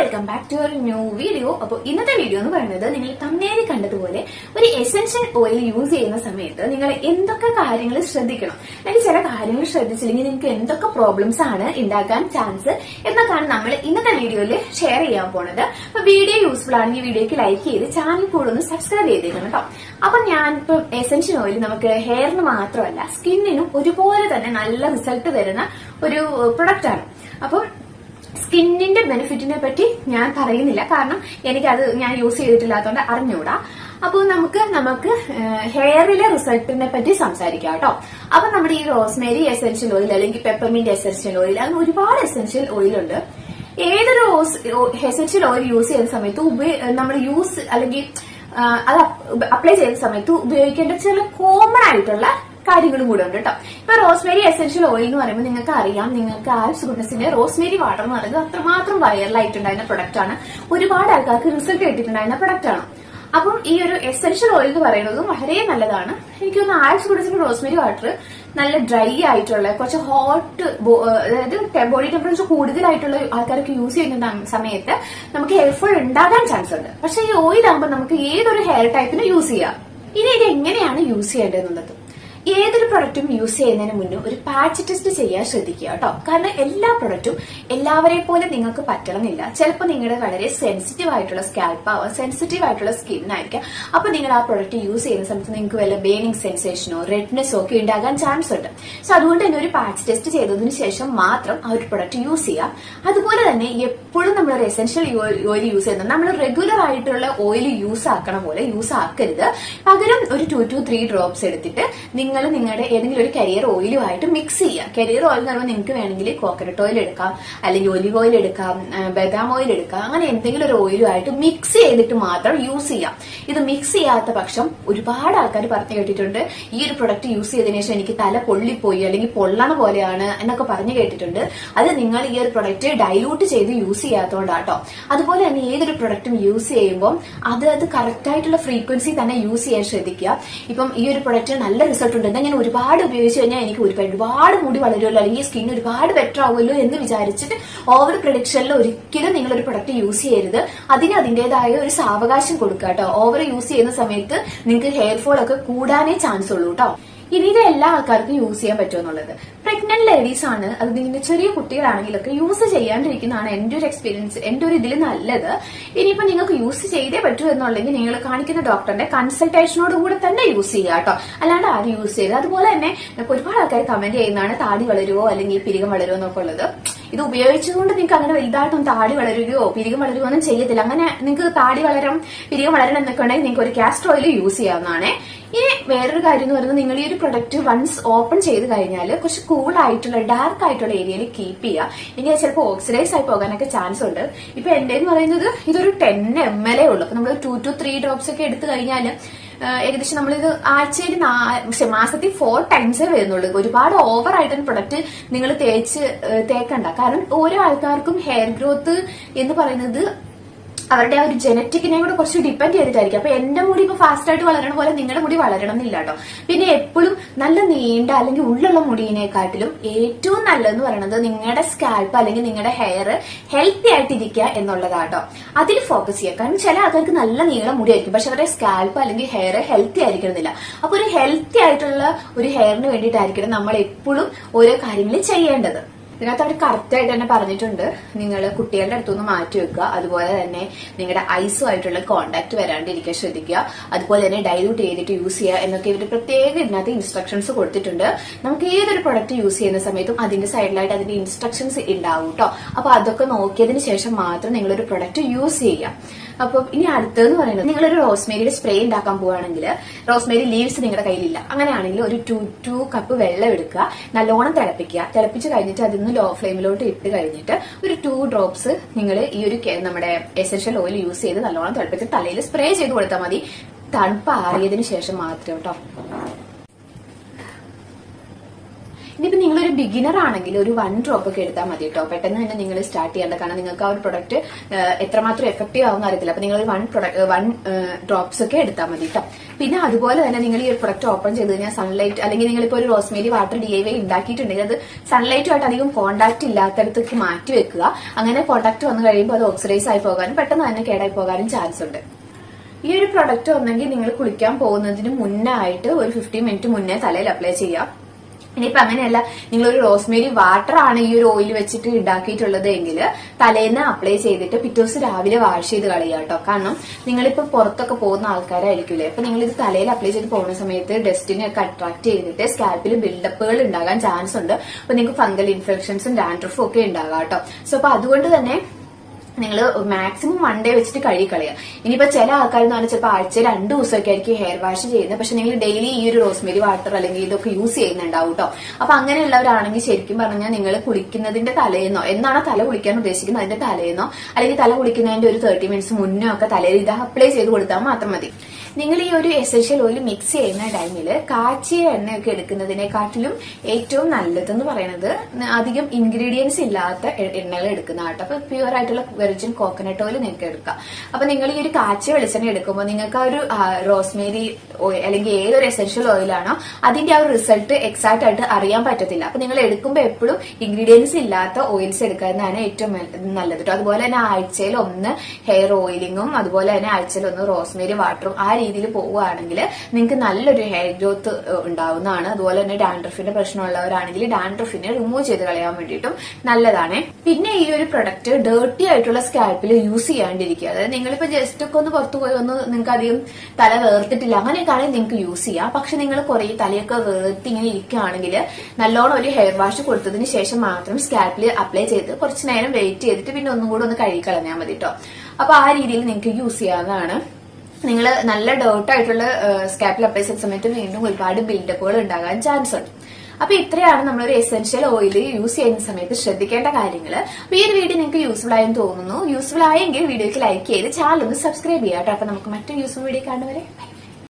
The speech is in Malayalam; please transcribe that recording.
വെൽക്കം ബാക്ക് ടു ഒരു ന്യൂ വീഡിയോ അപ്പോൾ ഇന്നത്തെ വീഡിയോ എന്ന് പറയുന്നത് നിങ്ങൾ തന്നേരി കണ്ടതുപോലെ ഒരു എസെൻഷ്യൽ ഓയിൽ യൂസ് ചെയ്യുന്ന സമയത്ത് നിങ്ങൾ എന്തൊക്കെ കാര്യങ്ങൾ ശ്രദ്ധിക്കണം. അല്ലെങ്കിൽ ചില കാര്യങ്ങൾ ശ്രദ്ധിച്ചില്ലെങ്കിൽ നിങ്ങൾക്ക് എന്തൊക്കെ പ്രോബ്ലംസ് ആണ് ഉണ്ടാക്കാൻ ചാൻസ് എന്നൊക്കെയാണ് നമ്മൾ ഇന്നത്തെ വീഡിയോയിൽ ഷെയർ ചെയ്യാൻ പോണത്. അപ്പൊ വീഡിയോ യൂസ്ഫുൾ ആണെങ്കിൽ വീഡിയോക്ക് ലൈക്ക് ചെയ്ത് ചാനൽ കൂടെ ഒന്ന് സബ്സ്ക്രൈബ് ചെയ്തേക്കണം കേട്ടോ. അപ്പൊ ഞാൻ ഇപ്പൊ എസെൻഷ്യൽ ഓയിൽ നമുക്ക് ഹെയറിന് മാത്രമല്ല സ്കിന്നിനും ഒരുപോലെ തന്നെ നല്ല റിസൾട്ട് തരുന്ന ഒരു പ്രൊഡക്റ്റ് ആണ്. അപ്പം സ്കിന്നിന്റെ ബെനിഫിറ്റിനെ പറ്റി ഞാൻ പറയുന്നില്ല. കാരണം എനിക്കത് ഞാൻ യൂസ് ചെയ്തിട്ടില്ലാത്തതുകൊണ്ട് അറിഞ്ഞുകൂടാ. അപ്പോൾ നമുക്ക് നമുക്ക് ഹെയറിലെ റിസൾട്ടിനെ പറ്റി സംസാരിക്കാം കേട്ടോ. അപ്പൊ നമ്മുടെ ഈ റോസ്മേരി എസെൻഷ്യൽ ഓയിൽ അല്ലെങ്കിൽ പെപ്പർമിന്റ് എസെൻഷ്യൽ ഓയിൽ അങ്ങനെ ഒരുപാട് എസെൻഷ്യൽ ഓയിലുണ്ട് ഏതൊരു എസെൻഷ്യൽ ഓയിൽ യൂസ് ചെയ്യുന്ന സമയത്ത് നമ്മൾ യൂസ് അല്ലെങ്കിൽ അത് അപ്ലൈ ചെയ്യുന്ന സമയത്ത് ഉപയോഗിക്കേണ്ട ചില കോമൺ ആയിട്ടുള്ള കാര്യങ്ങളും കൂടെ ഉണ്ട് കേട്ടോ. ഇപ്പൊ റോസ്മേരി എസെൻഷ്യൽ ഓയിൽ എന്ന് പറയുമ്പോൾ നിങ്ങൾക്ക് അറിയാം നിങ്ങൾക്ക് ആൽസ് ഗുഡ്നസിന്റെ റോസ്മേരി വാട്ടർ എന്ന് പറയുന്നത് അത്രമാത്രം വൈറലായിട്ടുണ്ടായിരുന്ന പ്രൊഡക്റ്റ് ആണ്. ഒരുപാട് ആൾക്കാർക്ക് റിസൾട്ട് കിട്ടിയിട്ടുണ്ടായിരുന്ന പ്രൊഡക്റ്റ് ആണ്. അപ്പം ഈ ഒരു എസെൻഷ്യൽ ഓയിൽ എന്ന് പറയുന്നത് വളരെ നല്ലതാണ്. എനിക്ക് തോന്നുന്നു ആൽസ് ഗുഡ്നസിന്റെ റോസ്മേരി വാട്ടർ നല്ല ഡ്രൈ ആയിട്ടുള്ള കുറച്ച് ഹോട്ട് അതായത് ബോഡി ടെമ്പറേച്ചർ കൂടുതലായിട്ടുള്ള ആൾക്കാരൊക്കെ യൂസ് ചെയ്യുന്ന സമയത്ത് നമുക്ക് ഹെയർ ഉണ്ടാകാൻ ചാൻസ് ഉണ്ട്. പക്ഷെ ഈ ഓയിൽ ആകുമ്പോൾ നമുക്ക് ഏതൊരു ഹെയർ ടൈപ്പിനും യൂസ് ചെയ്യാം. ഇനി ഇത് എങ്ങനെയാണ് യൂസ് ചെയ്യേണ്ടതെന്നുള്ളത്? ഏതൊരു പ്രൊഡക്റ്റും യൂസ് ചെയ്യുന്നതിന് മുന്നേ ഒരു പാച്ച് ടെസ്റ്റ് ചെയ്യാൻ ശ്രദ്ധിക്കുക കേട്ടോ. കാരണം എല്ലാ പ്രൊഡക്റ്റും എല്ലാവരെ പോലെ നിങ്ങൾക്ക് പറ്റണമെന്നില്ല. ചിലപ്പോൾ നിങ്ങളുടെ വളരെ സെൻസിറ്റീവ് ആയിട്ടുള്ള സ്കാൽപ്പ് ആവാം സെൻസിറ്റീവ് ആയിട്ടുള്ള സ്കിൻ ആയിരിക്കാം. അപ്പൊ നിങ്ങൾ ആ പ്രൊഡക്റ്റ് യൂസ് ചെയ്യുന്ന സമയത്ത് നിങ്ങൾക്ക് വല്ല ബേണിംഗ് സെൻസേഷനോ റെഡ്നെസ്സോ ഒക്കെ ഉണ്ടാകാൻ ചാൻസ് ഉണ്ട്. സോ അതുകൊണ്ട് തന്നെ ഒരു പാച്ച് ടെസ്റ്റ് ചെയ്തതിനു ശേഷം മാത്രം ആ ഒരു പ്രൊഡക്റ്റ് യൂസ് ചെയ്യാം അതുപോലെ തന്നെ എപ്പോഴും നമ്മൾ ഒരു എസെൻഷ്യൽ ഓയിൽ യൂസ് ചെയ്യുന്നത് നമ്മൾ റെഗുലർ ആയിട്ടുള്ള ഓയിൽ യൂസ് ആക്കണ പോലെ യൂസ് ആക്കരുത്. പകരം ഒരു ടു ടു ത്രീ ഡ്രോപ്സ് എടുത്തിട്ട് നിങ്ങൾ നിങ്ങളുടെ ഏതെങ്കിലും ഒരു കരിയർ ഓയിലുമായിട്ട് മിക്സ് ചെയ്യുക. കരിയർ ഓയിൽ എന്ന് പറയുമ്പോൾ നിങ്ങൾക്ക് വേണമെങ്കിൽ കോക്കനട്ട് ഓയിൽ എടുക്കാം അല്ലെങ്കിൽ ഒലിവ് ഓയിൽ എടുക്കാം ബദാം ഓയിൽ എടുക്കാം അങ്ങനെ എന്തെങ്കിലും ഒരു ഓയിലുമായിട്ട് മിക്സ് ചെയ്തിട്ട് മാത്രം യൂസ് ചെയ്യാം. ഇത് മിക്സ് ചെയ്യാത്ത പക്ഷം ഒരുപാട് ആൾക്കാർ പറഞ്ഞു കേട്ടിട്ടുണ്ട് ഈ ഒരു പ്രൊഡക്റ്റ് യൂസ് ചെയ്തതിനു ശേഷം എനിക്ക് തല പൊള്ളിപ്പോയി അല്ലെങ്കിൽ പൊള്ളണ പോലെയാണ് എന്നൊക്കെ പറഞ്ഞു കേട്ടിട്ടുണ്ട്. അത് നിങ്ങൾ ഈ ഒരു പ്രൊഡക്റ്റ് ഡൈലൂട്ട് ചെയ്ത് യൂസ് ചെയ്യാത്തതുകൊണ്ടാട്ടോ. അതുപോലെ തന്നെ ഏതൊരു പ്രൊഡക്റ്റും യൂസ് ചെയ്യുമ്പോൾ അത് അത് കറക്റ്റ് ആയിട്ടുള്ള ഫ്രീക്വൻസി തന്നെ യൂസ് ചെയ്യാൻ ശ്രദ്ധിക്കുക. ഇപ്പം ഈ ഒരു പ്രൊഡക്റ്റ് നല്ല റിസൾട്ട് ഉണ്ട് എന്നാൽ ഞാൻ ഒരുപാട് ഉപയോഗിച്ച് കഴിഞ്ഞാൽ എനിക്ക് ഒരുപാട് ഒരുപാട് മുടി വളരുമല്ലോ അല്ലെങ്കിൽ സ്കിൻ ഒരുപാട് ബെറ്റർ ആവുമല്ലോ എന്ന് വിചാരിച്ചിട്ട് ഓവർ പ്രൊഡക്ഷനിൽ ഒരിക്കലും നിങ്ങൾ ഒരു പ്രൊഡക്റ്റ് യൂസ് ചെയ്യരുത്. അതിന് അതിന്റേതായ ഒരു സാവകാശം കൊടുക്കുക കേട്ടോ ഓവർ യൂസ് ചെയ്യുന്ന സമയത്ത് നിങ്ങൾക്ക് ഹെയർ ഫോൾ ഒക്കെ കൂടാനേ ചാൻസ് ഉള്ളൂ കേട്ടോ ഇനി ഇത് എല്ലാ ആൾക്കാർക്കും യൂസ് ചെയ്യാൻ പറ്റുമെന്നുള്ളത്. പ്രഗ്നന്റ് ലേഡീസ് ആണ്. അത് ഇങ്ങനെ ചെറിയ കുട്ടികളാണെങ്കിലൊക്കെ യൂസ് ചെയ്യാണ്ടിരിക്കുന്നതാണ് എന്റെ ഒരു എക്സ്പീരിയൻസ് എന്റെ ഒരു ഇതിൽ നല്ലത്. ഇനിയിപ്പോ നിങ്ങൾക്ക് യൂസ് ചെയ്തേ പറ്റൂ എന്നുണ്ടെങ്കിൽ നിങ്ങൾ കാണിക്കുന്ന ഡോക്ടറിന്റെ കൺസൾട്ടേഷനോട് കൂടെ തന്നെ യൂസ് ചെയ്യുക കേട്ടോ. അല്ലാണ്ട് ആരും യൂസ് ചെയ്ത് അതുപോലെ തന്നെ ഒരുപാട് ആൾക്കാർ കമന്റ് ചെയ്യുന്നതാണ് താടി വളരുമോ അല്ലെങ്കിൽ പിരികം വളരുമോ എന്നൊക്കെ ഉള്ളത്. ഇത് ഉപയോഗിച്ചുകൊണ്ട് നിങ്ങൾക്ക് അങ്ങനെ വലുതായിട്ടൊന്നും താടി വളരുകയോ പിരികം വളരുകയോ ഒന്നും ചെയ്യത്തില്ല. അങ്ങനെ നിങ്ങൾക്ക് താടി വളരും പിരികം വളരണം എന്നൊക്കെ ഉണ്ടെങ്കിൽ നിങ്ങൾക്ക് ഒരു കാസ്റ്റർ ഓയിൽ യൂസ് ചെയ്യാവുന്നതാണ്. ഇനി വേറൊരു കാര്യം എന്ന് പറയുന്നത് നിങ്ങൾ ഈ ഒരു പ്രൊഡക്റ്റ് വൺസ് ഓപ്പൺ ചെയ്ത് കഴിഞ്ഞാൽ കുറച്ച് കൂൾ ആയിട്ടുള്ള ഡാർക്ക് ആയിട്ടുള്ള ഏരിയയിൽ കീപ്പ് ചെയ്യുക. ഇനി ചിലപ്പോൾ ഓക്സിഡൈസ് ആയി പോകാനൊക്കെ ചാൻസ് ഉണ്ട്. ഇപ്പൊ എന്റെ എന്ന് പറയുന്നത് ഇതൊരു ടെൻ എം എൽ എ ഉള്ളൂ. അപ്പൊ നമ്മൾ ടു ടു ത്രീ ഡ്രോപ്സ് ഒക്കെ എടുത്തു കഴിഞ്ഞാൽ ഏകദേശം നമ്മളിത് ആഴ്ചയിൽ മാസത്തിൽ ഫോർ ടൈംസേ വരുന്നുള്ളൂ. ഒരുപാട് ഓവർ ആയിട്ടുള്ള പ്രൊഡക്റ്റ് നിങ്ങൾ തേച്ച് തേക്കണ്ട. കാരണം ഓരോ ആൾക്കാർക്കും ഹെയർ ഗ്രോത്ത് എന്ന് പറയുന്നത് അവരുടെ ആ ഒരു ജനറ്റിക്കിനെ കൂടെ കുറച്ച് ഡിപ്പെൻഡ് ചെയ്തിട്ടായിരിക്കും. അപ്പൊ എന്റെ മുടി ഇപ്പൊ ഫാസ്റ്റ് ആയിട്ട് വളരണ പോലെ നിങ്ങളുടെ മുടി വളരണം എന്നില്ല കേട്ടോ. പിന്നെ എപ്പോഴും നല്ല നീണ്ട അല്ലെങ്കിൽ ഉള്ളുള്ള മുടിയിനെക്കാട്ടിലും ഏറ്റവും നല്ലതെന്ന് പറയുന്നത് നിങ്ങളുടെ സ്കാൽപ്പ് അല്ലെങ്കിൽ നിങ്ങളുടെ ഹെയർ ഹെൽത്തി ആയിട്ടിരിക്കുക എന്നുള്ളതാട്ടോ അതിൽ ഫോക്കസ് ചെയ്യുക. കാരണം ചില ആൾക്കാർക്ക് നല്ല നീളം മുടിയായിരിക്കും. പക്ഷെ അവരുടെ സ്കാൽപ്പ് അല്ലെങ്കിൽ ഹെയർ ഹെൽത്തി ആയിരിക്കണമെന്നില്ല. അപ്പൊ ഒരു ഹെൽത്തി ആയിട്ടുള്ള ഒരു ഹെയറിന് വേണ്ടിയിട്ടായിരിക്കണം നമ്മൾ എപ്പോഴും ഓരോ കാര്യങ്ങൾ ചെയ്യേണ്ടത്. ഇതിനകത്ത് അവർ കറക്റ്റ് ആയിട്ട് തന്നെ പറഞ്ഞിട്ടുണ്ട്. നിങ്ങൾ കുട്ടികളുടെ അടുത്തുനിന്ന് മാറ്റി വെക്കുക. അതുപോലെ തന്നെ നിങ്ങളുടെ ഐസുമായിട്ടുള്ള കോണ്ടാക്ട് വരാണ്ടിരിക്കാൻ ശ്രദ്ധിക്കുക. അതുപോലെ തന്നെ ഡൈലൂട്ട് ചെയ്തിട്ട് യൂസ് ചെയ്യുക എന്നൊക്കെ ഇവർ പ്രത്യേക ഇതിനകത്ത് ഇൻസ്ട്രക്ഷൻസ് കൊടുത്തിട്ടുണ്ട്. നമുക്ക് ഏതൊരു പ്രൊഡക്റ്റ് യൂസ് ചെയ്യുന്ന സമയത്തും അതിന്റെ സൈഡിലായിട്ട് അതിന്റെ ഇൻസ്ട്രക്ഷൻസ് ഉണ്ടാവും കേട്ടോ അപ്പൊ അതൊക്കെ നോക്കിയതിന് ശേഷം മാത്രം നിങ്ങളൊരു പ്രൊഡക്റ്റ് യൂസ് ചെയ്യുക. അപ്പൊ ഇനി അടുത്തതെന്ന് പറയുന്നത് നിങ്ങളൊരു റോസ്മേരിയുടെ സ്പ്രേ ഉണ്ടാക്കാൻ പോവുകയാണെങ്കിൽ റോസ്മേരി ലീവ്സ് നിങ്ങളുടെ കയ്യിലില്ല. അങ്ങനെയാണെങ്കിൽ ഒരു ടു ടു കപ്പ് വെള്ളം എടുക്കുക. നല്ലോണം തിളപ്പിക്കുക. തിളപ്പിച്ച് കഴിഞ്ഞിട്ട് അതിൽ നിന്ന് ലോ ഫ്ലെയിമിലോട്ട് ഇട്ട് കഴിഞ്ഞിട്ട് ഒരു ടു ഡ്രോപ്സ് നിങ്ങൾ ഈ ഒരു നമ്മുടെ എസൻഷ്യൽ ഓയിൽ യൂസ് ചെയ്ത് നല്ലോണം തിളപ്പിച്ച് തലയിൽ സ്പ്രേ ചെയ്ത് കൊടുത്താൽ മതി. തണുപ്പ് ആറിയതിനു ശേഷം മാത്രം കേട്ടോ ഇനിയിപ്പോ നിങ്ങളൊരു ബിഗിനർ ആണെങ്കിൽ ഒരു വൺ ഡ്രോപ്പ് ഒക്കെ എടുത്താൽ മതി കേട്ടോ പെട്ടെന്ന് തന്നെ നിങ്ങൾ സ്റ്റാർട്ട് ചെയ്യേണ്ട. കാരണം നിങ്ങൾക്ക് ആ ഒരു പ്രൊഡക്റ്റ് എത്രമാത്രം എഫക്റ്റീവ് ആവുന്ന അറിയത്തില്ല. അപ്പൊ നിങ്ങൾ വൺ പ്രൊഡക്റ്റ് വൺ ഡ്രോപ്സ് ഒക്കെ എടുത്താൽ മതി കേട്ടോ പിന്നെ അതുപോലെ തന്നെ നിങ്ങൾ ഈ ഒരു പ്രൊഡക്റ്റ് ഓപ്പൺ ചെയ്ത് കഴിഞ്ഞാൽ സൺലൈറ്റ് അല്ലെങ്കിൽ നിങ്ങളിപ്പോൾ ഒരു rosemary water D I Y ഉണ്ടാക്കിയിട്ടുണ്ടെങ്കിൽ അത് സൺലൈറ്റുമായിട്ട് അധികം കോൺടാക്ട് ഇല്ലാത്തടത്തേക്ക് മാറ്റി വെക്കുക. അങ്ങനെ കോൺടാക്ട് വന്നു കഴിയുമ്പോൾ അത് ഓക്സിഡൈസ് ആയി പോകാനും പെട്ടെന്ന് തന്നെ കേടായി പോകാനും ചാൻസ് ഉണ്ട്. ഈ ഒരു പ്രൊഡക്റ്റ് ഒന്നെങ്കിൽ നിങ്ങൾ കുളിക്കാൻ പോകുന്നതിന് മുന്നേ ആയിട്ട് ഒരു ഫിഫ്റ്റീൻ മിനിറ്റ് മുന്നേ തലയിൽ അപ്ലൈ ചെയ്യാം. ഇനിയിപ്പോ അങ്ങനെയല്ല നിങ്ങൾ ഒരു റോസ്മേരി വാട്ടർ ആണ് ഈ ഒരു ഓയിൽ വെച്ചിട്ട് ഉണ്ടാക്കിയിട്ടുള്ളത് എങ്കിൽ തലേന്ന് അപ്ലൈ ചെയ്തിട്ട് പിറ്റേ ദിവസം രാവിലെ വാഷ് ചെയ്ത് കളയുക കേട്ടോ. കാരണം നിങ്ങളിപ്പോ പുറത്തൊക്കെ പോകുന്ന ആൾക്കാരായിരിക്കില്ലേ അപ്പൊ നിങ്ങൾ ഇത് തലയിൽ അപ്ലൈ ചെയ്ത് പോകുന്ന സമയത്ത് ഡസ്റ്റിനെ ഒക്കെ അട്രാക്ട് ചെയ്തിട്ട് സ്കാൽപ്പിൽ ബിൽഡപ്പുകൾ ഉണ്ടാകാൻ ചാൻസ് ഉണ്ട്. അപ്പൊ നിങ്ങൾക്ക് ഫംഗൽ ഇൻഫെക്ഷൻസും ഡാൻഡ്രഫും ഒക്കെ ഉണ്ടാകാം കേട്ടോ. സോ അപ്പൊ അതുകൊണ്ട് തന്നെ നിങ്ങൾ മാക്സിമം വൺ ഡേ വെച്ചിട്ട് കഴുകി കളയുക. ഇനിയിപ്പോ ചില ആൾക്കാർ എന്ന് പറഞ്ഞാൽ ചിലപ്പോൾ ആഴ്ച രണ്ട് ദിവസമൊക്കെ ആയിരിക്കും ഹെയർ വാഷ് ചെയ്യുന്നത്. പക്ഷെ നിങ്ങൾ ഡെയിലി ഈ ഒരു റോസ്മേരി വാട്ടർ അല്ലെങ്കിൽ ഇതൊക്കെ യൂസ് ചെയ്യുന്നുണ്ടാവും കേട്ടോ അപ്പൊ അങ്ങനെയുള്ളവരാണെങ്കിൽ ശരിക്കും പറഞ്ഞാൽ നിങ്ങൾ കുളിക്കുന്നതിന്റെ തലേന്നോ എന്നാണോ തല കുളിക്കാൻ ഉദ്ദേശിക്കുന്നത് അതിന്റെ തലേന്നോ അല്ലെങ്കിൽ തല കുളിക്കുന്നതിന്റെ ഒരു തേർട്ടി മിനിറ്റ്സ് മുന്നേ ഒക്കെ തലയിൽ ഇത് അപ്ലൈ ചെയ്ത് കൊടുത്താൽ മാത്രം മതി. നിങ്ങൾ ഈ ഒരു എസൻഷ്യൽ ഓയിൽ മിക്സ് ചെയ്യുന്ന ടൈമിൽ കാച്ചിയ എണ്ണയൊക്കെ എടുക്കുന്നതിനെക്കാട്ടിലും ഏറ്റവും നല്ലതെന്ന് പറയുന്നത് അധികം ഇൻഗ്രീഡിയൻസ് ഇല്ലാത്ത എണ്ണകൾ എടുക്കുന്ന കേട്ടോ അപ്പൊ പ്യുവർ ആയിട്ടുള്ള വെർജിൻ കോക്കനട്ട് ഓയിൽ നിങ്ങൾക്ക് എടുക്കാം. അപ്പൊ നിങ്ങൾ ഈ ഒരു കാച്ചിയ വെളിച്ചെണ്ണ എടുക്കുമ്പോൾ നിങ്ങൾക്ക് ആ ഒരു റോസ്മേരി ഓയിൽ അല്ലെങ്കിൽ ഏതൊരു എസൻഷ്യൽ ഓയിലാണോ അതിന്റെ ആ ഒരു റിസൾട്ട് എക്സാക്ട് ആയിട്ട് അറിയാൻ പറ്റത്തില്ല. അപ്പൊ നിങ്ങൾ എടുക്കുമ്പോൾ എപ്പോഴും ഇൻഗ്രീഡിയൻസ് ഇല്ലാത്ത ഓയിൽസ് എടുക്കുന്നതാണ് ഏറ്റവും നല്ലത് കേട്ടോ അതുപോലെ തന്നെ ആഴ്ചയിൽ ഒന്ന് ഹെയർ ഓയിലിങ്ങും അതുപോലെ തന്നെ ആഴ്ചയിൽ ഒന്ന് റോസ്മേരി വാട്ടറും ആ രീതിയിൽ പോവുകയാണെങ്കിൽ നിങ്ങൾക്ക് നല്ലൊരു ഹെയർ ഗ്രോത്ത് ഉണ്ടാവുന്നതാണ്. അതുപോലെ തന്നെ ഡാൻഡ്രഫിന്റെ പ്രശ്നമുള്ളവരാണെങ്കിൽ ഡാൻഡ്രഫിനെ റിമൂവ് ചെയ്ത് കളയാൻ വേണ്ടിയിട്ടും നല്ലതാണ്. പിന്നെ ഈ ഒരു പ്രൊഡക്റ്റ് ഡേർട്ടി ആയിട്ടുള്ള സ്കാൽപ്പിൽ യൂസ് ചെയ്യാണ്ടിരിക്കുക. അതായത് നിങ്ങളിപ്പോ ജസ്റ്റ് ഒക്കെ ഒന്ന് പുറത്തു പോയി ഒന്ന് നിങ്ങൾക്ക് അധികം തല വേർത്തിട്ടില്ല. അങ്ങനെയൊക്കെ ആണെങ്കിൽ നിങ്ങൾക്ക് യൂസ് ചെയ്യാം. പക്ഷെ നിങ്ങൾ കുറെ തലയൊക്കെ വേർത്തി ഇങ്ങനെ ഇരിക്കുകയാണെങ്കിൽ നല്ലോണം ഒരു ഹെയർ വാഷ് കൊടുത്തതിന് ശേഷം മാത്രം സ്കാൽപ്പിൽ അപ്ലൈ ചെയ്ത് കുറച്ച് നേരം വെയിറ്റ് ചെയ്തിട്ട് പിന്നെ ഒന്നും കൂടെ ഒന്ന് കഴുകി കളഞ്ഞാൽ മതി കേട്ടോ അപ്പൊ ആ രീതിയിൽ നിങ്ങൾക്ക് യൂസ് ചെയ്യാവുന്നതാണ്. നിങ്ങൾ നല്ല ഡേർട്ട് ആയിട്ടുള്ള സ്കാപ്പിൽ അപ്ലൈ ചെയ്ത സമയത്ത് വീണ്ടും ഒരുപാട് ബിൽഡപ്പുകൾ ഉണ്ടാകാൻ ചാൻസ് ഉണ്ട്. അപ്പൊ ഇത്രയാണ് നമ്മൾ ഒരു എസെൻഷ്യൽ ഓയിൽ യൂസ് ചെയ്യുന്ന സമയത്ത് ശ്രദ്ധിക്കേണ്ട കാര്യങ്ങൾ അപ്പൊ ഈ ഒരു വീഡിയോ നിങ്ങൾക്ക് യൂസ്ഫുൾ ആയെന്ന് തോന്നുന്നു. യൂസ്ഫുൾ ആയെങ്കിൽ വീഡിയോക്ക് ലൈക്ക് ചെയ്ത് ചാനൽ ഒന്ന് സബ്സ്ക്രൈബ് ചെയ്യാം കേട്ടോ അപ്പൊ നമുക്ക് മറ്റൊരു യൂസ്ഫുൾ വീഡിയോ കാണുന്നവരെ